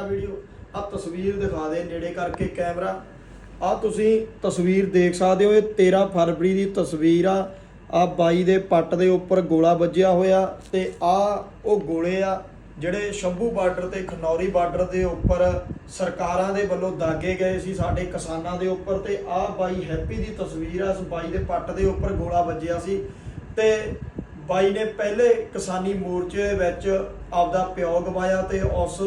ਸਾਡਾ ਵੀਡੀਓ ਆ ਤਸਵੀਰ ਦਿਖਾ ਦੇ ਨੇੜੇ ਕਰਕੇ ਕੈਮਰਾ। ਆ ਤੁਸੀਂ ਤਸਵੀਰ ਦੇਖ ਸਕਦੇ ਹੋ, ਇਹ 13 ਫਰਵਰੀ ਦੀ ਤਸਵੀਰ ਆ। ਆ ਬਾਈ ਦੇ ਪੱਟ ਦੇ ਉੱਪਰ ਗੋਲਾ ਵੱਜਿਆ ਹੋਇਆ ਤੇ ਆ ਉਹ ਗੋਲੇ ਆ ਜਿਹੜੇ ਸ਼ੰਭੂ ਬਾਰਡਰ ਤੇ, ਖਨੌਰੀ ਬਾਰਡਰ ਦੇ ਉੱਪਰ ਸਰਕਾਰਾਂ ਦੇ ਵੱਲੋਂ ਦਾਗੇ ਗਏ ਸੀ, ਸਾਡੇ ਕਿਸਾਨਾਂ ਦੇ ਉੱਪਰ ਤੇ ਆ ਬਾਈ ਹੈਪੀ ਦੀ ਤਸਵੀਰ ਆ, ਇਸ ਬਾਈ ਦੇ ਪੱਟ ਦੇ ਉੱਪਰ ਗੋਲਾ ਵੱਜਿਆ ਸੀ ਤੇ ਬਾਈ ਨੇ ਪਹਿਲੇ ਕਿਸਾਨੀ ਮੋਰਚੇ ਵਿੱਚ ਆਪਦਾ ਪਿਓ ਗਵਾਇਆ ਤੇ ਉਸ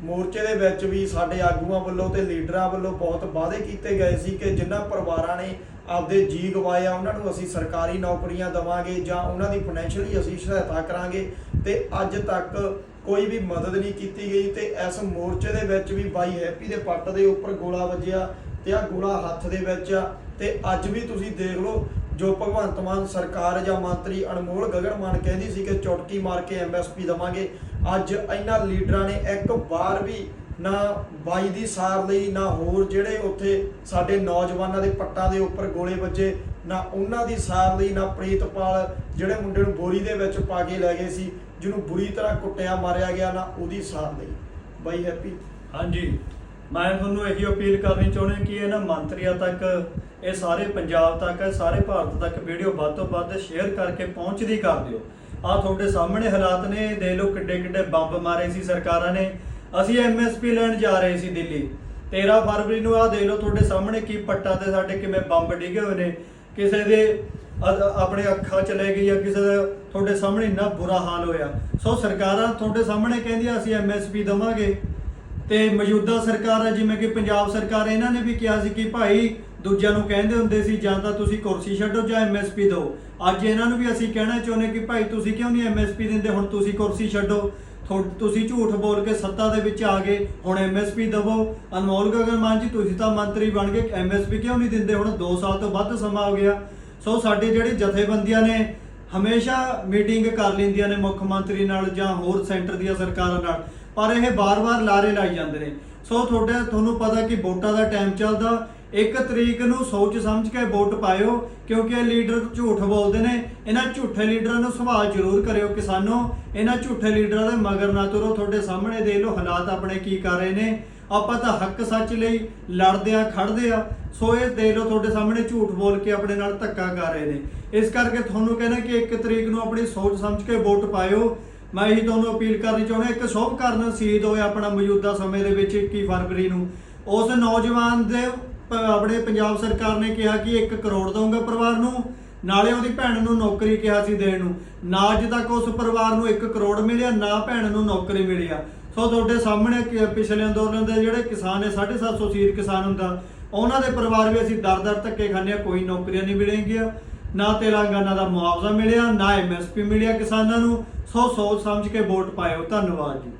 ਮੋਰਚੇ ਦੇ ਵਿੱਚ ਵੀ ਸਾਡੇ ਆਗੂਆਂ ਵੱਲੋਂ ਤੇ ਲੀਡਰਾਂ ਵੱਲੋਂ ਬਹੁਤ ਵਾਅਦੇ ਕੀਤੇ ਗਏ ਸੀ ਕਿ ਜਿਨ੍ਹਾਂ ਪਰਿਵਾਰਾਂ ਨੇ ਆਪਦੇ ਜੀ ਆ, ਉਹਨਾਂ ਨੂੰ ਅਸੀਂ ਸਰਕਾਰੀ ਨੌਕਰੀਆਂ ਦਵਾਂਗੇ ਜਾਂ ਉਹਨਾਂ ਦੀ ਫਾਈਨੈਂਸ਼ੀਅਲੀ ਅਸੀਂ ਸਹਾਇਤਾ ਕਰਾਂਗੇ ਤੇ ਅੱਜ ਤੱਕ ਕੋਈ ਵੀ ਮਦਦ ਨਹੀਂ ਕੀਤੀ ਗਈ ਤੇ ਇਸ ਮੋਰਚੇ ਦੇ ਵਿੱਚ ਵੀ ਬਾਈ ਹੈਪੀ ਦੇ ਪੱਟ ਦੇ ਉੱਪਰ ਗੋਲਾ ਵੱਜਿਆ ਤੇ ਆ ਗੋਲਾ ਹੱਥ ਦੇ ਵਿੱਚ ਆ ਤੇ ਅੱਜ ਵੀ ਤੁਸੀਂ ਦੇਖ ਲਓ ਜੋ ਭਗਵੰਤ ਮਾਨ ਸਰਕਾਰ ਜਾਂ ਮੰਤਰੀ ਅਨਮੋਲ ਗਗਨ ਮਾਨ ਕਹਿੰਦੀ ਸੀ ਕਿ ਚੁਟਕੀ ਮਾਰ ਕੇ ਐਮਐਸਪੀ ਦਵਾਂਗੇ। ਅੱਜ ਇਹਨਾਂ ਲੀਡਰਾਂ ਨੇ ਇੱਕ ਵਾਰ ਵੀ ਨਾ ਬਾਈ ਦੀ ਸਾਰ ਲਈ, ਨਾ ਹੋਰ ਜਿਹੜੇ ਉੱਥੇ ਸਾਡੇ ਨੌਜਵਾਨਾਂ ਦੇ ਪੱਟਾਂ ਦੇ ਉੱਪਰ ਗੋਲੇ ਵੱਜੇ, ਨਾ ਉਹਨਾਂ ਦੀ ਸਾਰ ਲਈ, ਨਾ ਪ੍ਰੀਤਪਾਲ ਜਿਹੜੇ ਮੁੰਡੇ ਨੂੰ ਬੋਰੀ ਦੇ ਵਿੱਚ ਪਾ ਕੇ ਲੈ ਗਏ ਸੀ, ਜਿਹਨੂੰ ਬੁਰੀ ਤਰ੍ਹਾਂ ਕੁੱਟਿਆ, ਮਾਰਿਆ ਗਿਆ, ਨਾ ਉਹਦੀ ਸਾਰ ਲਈ। ਬਾਈ ਹੈਪੀ। ਹਾਂਜੀ। ਮੈਂ ਤੁਹਾਨੂੰ ਇਹੀ ਅਪੀਲ ਕਰਨੀ ਚਾਹੁੰਦਾ ਕਿ ਇਹਨਾਂ ਮੰਤਰੀਆਂ ਤੱਕ ਇਹ ਸਾਰੇ ਪੰਜਾਬ ਤੱਕ ਹੈ ਸਾਰੇ ਭਾਰਤ ਤੱਕ ਵੀਡੀਓ ਵੱਧ ਤੋਂ ਵੱਧ ਸ਼ੇਅਰ ਕਰਕੇ ਪਹੁੰਚਦੀ ਕਰ ਦਿਓ। ਆ ਤੁਹਾਡੇ ਸਾਹਮਣੇ ਹਾਲਾਤ ਨੇ ਦੇ ਲੋ ਕਿੱਡੇ ਕਿੱਡੇ ਬੰਬ ਮਾਰੇ ਸੀ ਸਰਕਾਰਾਂ ਨੇ। ਅਸੀਂ ਐਮਐਸਪੀ ਲੈਣ ਜਾ ਰਹੇ ਸੀ ਦਿੱਲੀ। 13 ਫਰਵਰੀ ਨੂੰ ਆ ਦੇ ਲੋ ਤੁਹਾਡੇ ਸਾਹਮਣੇ ਕੀ ਪੱਟਾ ਤੇ ਸਾਡੇ ਕਿਵੇਂ ਬੰਬ ਡਿੱਗੇ ਹੋਏ ਨੇ। ਕਿਸੇ ਦੇ ਆਪਣੇ ਅੱਖਾਂ ਚਲੇ ਗਈ ਜਾਂ ਕਿਸੇ ਦਾ ਤੁਹਾਡੇ ਸਾਹਮਣੇ ਇੰਨਾ ਬੁਰਾ ਹਾਲ ਹੋਇਆ। ਸੋ ਸਰਕਾਰਾਂ ਤੁਹਾਡੇ ਸਾਹਮਣੇ ਕਹਿੰਦੀਆਂ, ਅਸੀਂ ਐਮਐਸਪੀ ਦਵਾਂਗੇ। ਤੇ ਮੌਜੂਦਾ ਸਰਕਾਰ ਹੈ, ਜਿਵੇਂ ਕਿ ਪੰਜਾਬ ਸਰਕਾਰ, ਇਹਨਾਂ ਨੇ ਵੀ ਕਿਹਾ ਸੀ ਕਿ ਭਾਈ ਦੂਜਿਆਂ ਨੂੰ ਕਹਿੰਦੇ ਹੁੰਦੇ ਸੀ, ਜਾਂ ਤਾਂ ਤੁਸੀਂ ਕੁਰਸੀ ਛੱਡੋ ਜਾਂ ਐਮਐਸਪੀ ਦਿਓ। ਅੱਜ ਇਹਨਾਂ ਨੂੰ ਵੀ ਅਸੀਂ ਕਹਿਣਾ ਚਾਹੁੰਦੇ ਕਿ ਭਾਈ ਤੁਸੀਂ ਕਿਉਂ ਨਹੀਂ ਐਮਐਸਪੀ ਦਿੰਦੇ? ਹੁਣ ਤੁਸੀਂ ਕੁਰਸੀ ਛੱਡੋ। ਥੋ- ਤੁਸੀਂ ਝੂਠ ਬੋਲ ਕੇ ਸੱਤਾ ਦੇ ਵਿੱਚ ਆ ਗਏ। ਹੁਣ ਐਮਐਸਪੀ ਦਵੋ। ਅਨਮੋਲ ਗਗਨ ਮਾਨ ਜੀ, ਤੁਸੀਂ ਤਾਂ ਮੰਤਰੀ ਬਣ ਗਏ। ਐਮਐਸਪੀ ਕਿਉਂ ਨਹੀਂ ਦਿੰਦੇ? ਹੁਣ 2 ਸਾਲ ਤੋਂ ਵੱਧ ਸਮਾਂ ਹੋ ਗਿਆ। ਸੋ ਸਾਡੇ ਜਿਹੜੇ ਜਥੇਬੰਦੀਆਂ ਨੇ, ਹਮੇਸ਼ਾ ਮੀਟਿੰਗ ਕਰ ਲੈਂਦੀਆਂ ਨੇ ਮੁੱਖ ਮੰਤਰੀ ਨਾਲ ਜਾਂ ਹੋਰ ਸੈਂਟਰ ਦੀਆਂ ਸਰਕਾਰਾਂ ਨਾਲ। ਪਰ ਇਹ ਬਾਰ-ਬਾਰ ਲਾਰੇ ਲਾਈ ਜਾਂਦੇ ਨੇ। ਸੋ ਤੁਹਾਡੇ ਤੁਹਾਨੂੰ ਪਤਾ ਕਿ ਵੋਟਾਂ ਦਾ ਟਾਈਮ ਚੱਲਦਾ। ਇੱਕ ਤਰੀਕ ਨੂੰ ਸੋਚ ਸਮਝ ਕੇ ਵੋਟ ਪਾਇਓ, ਕਿਉਂਕਿ ਇਹ ਲੀਡਰ ਝੂਠ ਬੋਲਦੇ ਨੇ। ਇਹਨਾਂ ਝੂਠੇ ਲੀਡਰਾਂ ਨੂੰ ਸਵਾਲ ਜ਼ਰੂਰ ਕਰਿਓ ਕਿਸਾਨੋ। ਇਹਨਾਂ ਝੂਠੇ ਲੀਡਰਾਂ ਦੇ ਮਗਰ ਨਾ ਤੁਰੋ, ਤੁਹਾਡੇ ਸਾਹਮਣੇ ਦੇਖ ਲਓ ਹਾਲਾਤ ਆਪਣੇ ਕੀ ਕਰ ਰਹੇ ਨੇ। ਆਪਾਂ ਤਾਂ ਹੱਕ ਸੱਚ ਲਈ ਲੜਦੇ ਆ, ਖੜਦੇ ਆ। ਸੋ ਇਹ ਦੇਖ ਲਓ ਤੁਹਾਡੇ ਸਾਹਮਣੇ ਝੂਠ ਬੋਲ ਕੇ ਆਪਣੇ ਨਾਲ ਧੱਕਾ ਕਰ ਰਹੇ ਨੇ। ਇਸ ਕਰਕੇ ਤੁਹਾਨੂੰ ਕਹਿੰਦਾ ਕਿ ਇੱਕ ਤਰੀਕ ਨੂੰ ਆਪਣੀ ਸੋਚ ਸਮਝ ਕੇ ਵੋਟ ਪਾਇਓ। ਮੈਂ ਇਹੀ ਤੁਹਾਨੂੰ ਅਪੀਲ ਕਰਨੀ ਚਾਹੁੰਦਾ, ਇੱਕ ਸ਼ੁਭ ਕਰਨ ਸ਼ਹੀਦ ਹੋਇਆ ਆਪਣਾ ਮੌਜੂਦਾ ਸਮੇਂ ਦੇ ਵਿੱਚ 21 ਫਰਵਰੀ ਨੂੰ। ਉਸ ਨੌਜਵਾਨ ਦੇ ਆਪਣੇ ਪੰਜਾਬ ਸਰਕਾਰ ਨੇ ਕਿਹਾ ਕਿ 1 ਕਰੋੜ ਦਊਂਗਾ ਪਰਿਵਾਰ ਨੂੰ, ਨਾਲੇ ਉਹਦੀ ਭੈਣ ਨੂੰ ਨੌਕਰੀ ਕਿਹਾ ਸੀ ਦੇਣ ਨੂੰ। ਨਾ ਅੱਜ ਤੱਕ ਉਸ ਪਰਿਵਾਰ ਨੂੰ 1 ਕਰੋੜ ਮਿਲਿਆ, ਨਾ ਭੈਣ ਨੂੰ ਨੌਕਰੀ ਮਿਲਿਆ। ਸੋ ਤੁਹਾਡੇ ਸਾਹਮਣੇ ਕਿ ਪਿਛਲੇ ਅੰਦੋਲਨ ਦੇ ਜਿਹੜੇ ਕਿਸਾਨ ਨੇ 750 ਸੀਰ ਕਿਸਾਨ ਹੁੰਦਾ, ਉਹਨਾਂ ਦੇ ਪਰਿਵਾਰ ਵੀ ਅਸੀਂ ਦਰ-ਦਰ ਧੱਕੇ ਖਾਂਦੇ ਹਾਂ, ਕੋਈ ਨੌਕਰੀਆਂ ਨਹੀਂ ਮਿਲਣਗੀਆਂ। ਨਾ ਤੇਲੰਗਾਨਾ ਦਾ ਮੁਆਵਜ਼ਾ ਮਿਲਿਆ, ਨਾ ਐਮਐਸਪੀ ਮਿਲਿਆ ਕਿਸਾਨਾਂ ਨੂੰ। ਸੋ ਸੋਚ ਸਮਝ ਕੇ ਵੋਟ ਪਾਇਓ। ਧੰਨਵਾਦ ਜੀ।